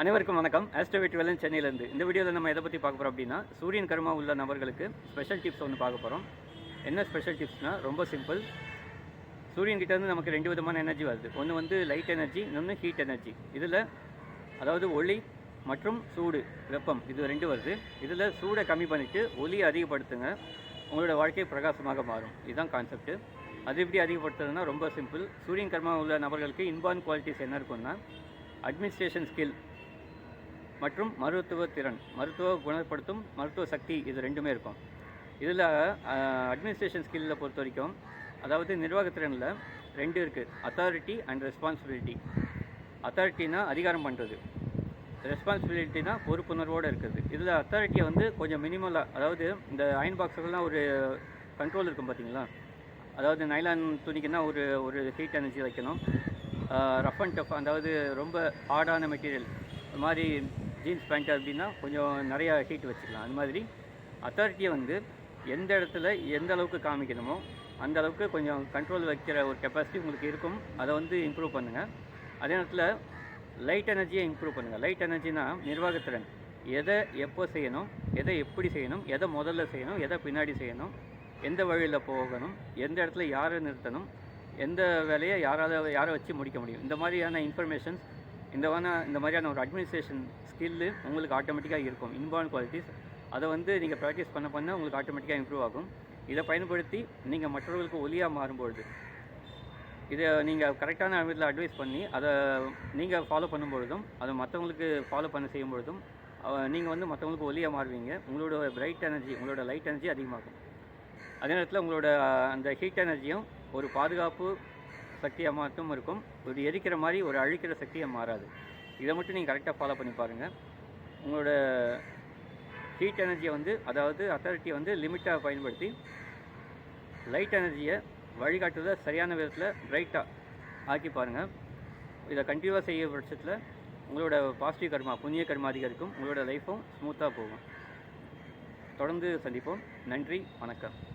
அனைவருக்கும் வணக்கம். ஆஸ்ட்ரோவேட் வெலன் சென்னையிலேருந்து. இந்த வீடியோவில் நம்ம எதை பற்றி பார்க்க போகிறோம் அப்படின்னா சூரியன் கர்மா உள்ள நபர்களுக்கு ஸ்பெஷல் டிப்ஸ் ஒன்று பார்க்க போகிறோம் என்ன ஸ்பெஷல் டிப்ஸ்னால் ரொம்ப சிம்பிள் சூரியன் இருந்து நமக்கு ரெண்டு விதமான எனர்ஜி வருது. ஒன்று வந்து லைட் எனர்ஜி இன்னொன்று ஹீட் எனர்ஜி இதில் அதாவது ஒளி மற்றும் சூடு வெப்பம் இது ரெண்டு வருது. இதில் சூடை கம்மி பண்ணிவிட்டு ஒளியை அதிகப்படுத்துங்க. உங்களோட வாழ்க்கை பிரகாசமாக மாறும். இதுதான் கான்செப்ட் அது எப்படி அதிகப்படுத்துறதுன்னா ரொம்ப சிம்பிள் சூரியன் கர்மா உள்ள நபர்களுக்கு இன்பார்ன் குவாலிட்டிஸ் என்ன இருக்குன்னா அட்மினிஸ்ட்ரேஷன் ஸ்கில் மற்றும் மருத்துவ திறன் மருத்துவ குணப்படுத்தும் மருத்துவ சக்தி இது ரெண்டுமே இருக்கும். இதில் அட்மினிஸ்ட்ரேஷன் ஸ்கில்லில் பொறுத்த வரைக்கும் அதாவது நிர்வாகத்திறனில் ரெண்டு இருக்குது அத்தாரிட்டி அண்ட் ரெஸ்பான்சிபிலிட்டி அத்தாரிட்டினா அதிகாரம் பண்ணுறது ரெஸ்பான்சிபிலிட்டினா பொறுப்புணர்வோடு இருக்குது இதில் அத்தாரிட்டியை வந்து கொஞ்சம் மினிமலாக அதாவது இந்த அயன் பாக்ஸுக்கெல்லாம் ஒரு கண்ட்ரோல் இருக்கும் பார்த்தீங்களா அதாவது நைலான் துணிக்குன்னா ஒரு ஒரு ஹீட் எனர்ஜி வைக்கணும். ரஃப் அண்ட் டஃப் அதாவது ரொம்ப ஹார்டான மெட்டீரியல் இது மாதிரி ஜீன்ஸ் பேண்ட்டு அப்படின்னா கொஞ்சம் நிறையா ஹீட் வச்சுக்கலாம். அது மாதிரி அத்தாரிட்டியை வந்து எந்த இடத்துல எந்த அளவுக்கு காமிக்கணுமோ அந்த அளவுக்கு கொஞ்சம் கண்ட்ரோல் வைக்கிற ஒரு கெப்பாசிட்டி உங்களுக்கு இருக்கும். அதை வந்து இம்ப்ரூவ் பண்ணுங்கள் அதே நேரத்தில் லைட் எனர்ஜியை இம்ப்ரூவ் பண்ணுங்கள் லைட் எனர்ஜினா நிர்வாகத்திறன். எதை எப்போ செய்யணும் எதை எப்படி செய்யணும் எதை முதல்ல செய்யணும் எதை பின்னாடி செய்யணும் எந்த வழியில் போகணும் எந்த இடத்துல யாரை நிறுத்தணும் எந்த வேலையை யாரால் யாரை வச்சு முடிக்க முடியும் இந்த மாதிரியான இன்ஃபர்மேஷன்ஸ் இந்த இந்த மாதிரியான ஒரு அட்மினிஸ்ட்ரேஷன் ஸ்கில்லு உங்களுக்கு ஆட்டோமேட்டிக்காக இருக்கும். இன்பார்ன் குவாலிட்டிஸ் அதை வந்து நீங்கள் ப்ராக்டிஸ் பண்ண பண்ண உங்களுக்கு ஆட்டோமேட்டிக்காக இம்ப்ரூவ் ஆகும். இதை பயன்படுத்தி நீங்கள் மற்றவர்களுக்கு ஒலியாக மாறும்பொழுது இதை நீங்கள் கரெக்டான விதத்தில் அட்வைஸ் பண்ணி அதை நீங்கள் ஃபாலோ பண்ணும்பொழுதும் அதை மற்றவங்களுக்கு ஃபாலோ பண்ண செய்யும் பொழுதும் நீங்கள் வந்து மற்றவங்களுக்கு ஒலியாக மாறுவீங்க. உங்களோட பிரைட் எனர்ஜி உங்களோட லைட் எனர்ஜி அதிகமாகும். அதே நேரத்தில் உங்களோட அந்த ஹீட் எனர்ஜியும் ஒரு பாதுகாப்பு சக்தியாக மட்டும் இருக்கும். ஒரு எரிக்கிற மாதிரி ஒரு அழிக்கிற சக்தியாக மாறாது. இதை மட்டும் நீங்கள் கரெக்டாக ஃபாலோ பண்ணி பாருங்கள் உங்களோட ஹீட் எனர்ஜியை வந்து அதாவது அத்தாரிட்டியை வந்து லிமிட்டாக பயன்படுத்தி லைட் எனர்ஜியை வழிகாட்டுறத சரியான விதத்தில் பிரைட்டாக ஆக்கி பாருங்கள் இதை கண்டினியூவாக செய்ய பட்சத்தில் உங்களோட பாசிட்டிவ் கர்மா புண்ணிய கர்மா அதிகரிக்கும். உங்களோட லைஃப்பும் ஸ்மூத்தாக போகும். தொடர்ந்து சந்திப்போம். நன்றி. வணக்கம்.